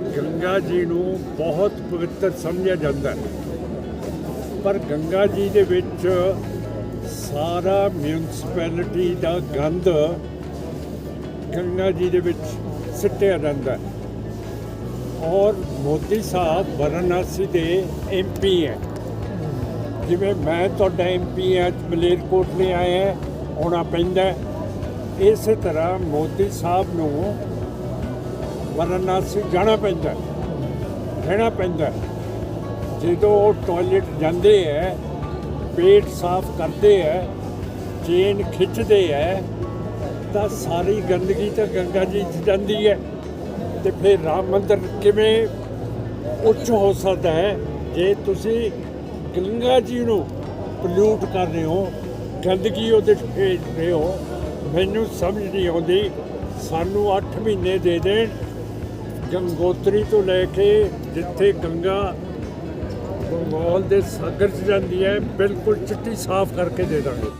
ਗੰਗਾ ਜੀ ਨੂੰ ਬਹੁਤ ਪਵਿੱਤਰ ਸਮਝਿਆ ਜਾਂਦਾ ਹੈ ਪਰ ਗੰਗਾ ਜੀ ਦੇ ਵਿੱਚ ਸਾਰਾ ਮਿਊਨਿਸਪੈਲਿਟੀ ਦਾ ਗੰਦ ਗੰਗਾ ਜੀ ਦੇ ਵਿੱਚ ਸਿੱਟਿਆ ਜਾਂਦਾ ਹੈ ਔਰ ਮੋਦੀ ਸਾਹਿਬ ਵਾਰਾਣਸੀ ਦੇ ਐਮਪੀ ਹੈ ਜਿਵੇਂ ਮੈਂ ਤੁਹਾਡਾ ਐਮਪੀ ਹਾਂ ਮਲੇਰਕੋਟਲੇ ਆਏ ਹੈ ਆਉਣਾ ਪੈਂਦਾ ਹੈ। ਇਸੇ ਤਰ੍ਹਾਂ ਮੋਦੀ ਸਾਹਿਬ ਨੂੰ ਵਾਰਾਣਸੀ ਜਾਣਾ ਪੈਂਦਾ ਰਹਿਣਾ ਪੈਂਦਾ ਜਦੋਂ ਉਹ ਟਾਇਲਟ ਜਾਂਦੇ ਹੈ, ਪੇਟ ਸਾਫ਼ ਕਰਦੇ ਹੈ, ਚੇਨ ਖਿੱਚਦੇ ਹੈ, ਤਾਂ ਸਾਰੀ ਗੰਦਗੀ ਤਾਂ ਗੰਗਾ ਜੀ 'ਚ ਜਾਂਦੀ ਹੈ। ਤੇ ਫਿਰ ਰਾਮ ਮੰਦਰ ਕਿਵੇਂ ਉੱਚ ਹੋ ਸਕਦਾ ਹੈ? ਜੇ ਤੁਸੀਂ ਗੰਗਾ ਜੀ ਨੂੰ ਪੋਲਿਊਟ ਕਰ ਰਹੇ ਹੋ, ਗੰਦਗੀ ਉਹਦੇ 'ਚ ਭੇਜ ਰਹੇ ਹੋ, ਮੈਨੂੰ ਸਮਝ ਨਹੀਂ ਆਉਂਦੀ। ਸਾਨੂੰ 8 ਮਹੀਨੇ ਦੇ ਦੇਣ ਗੰਗੋਤਰੀ ਤੋਂ ਲੈ ਕੇ ਜਿੱਥੇ ਗੰਗਾ ਬੰਗਾਲ ਦੇ ਸਾਗਰ 'ਚ ਜਾਂਦੀ ਹੈ, ਬਿਲਕੁਲ ਚਿੱਟੀ ਸਾਫ਼ ਕਰਕੇ ਦੇ ਦਾਂਗੇ।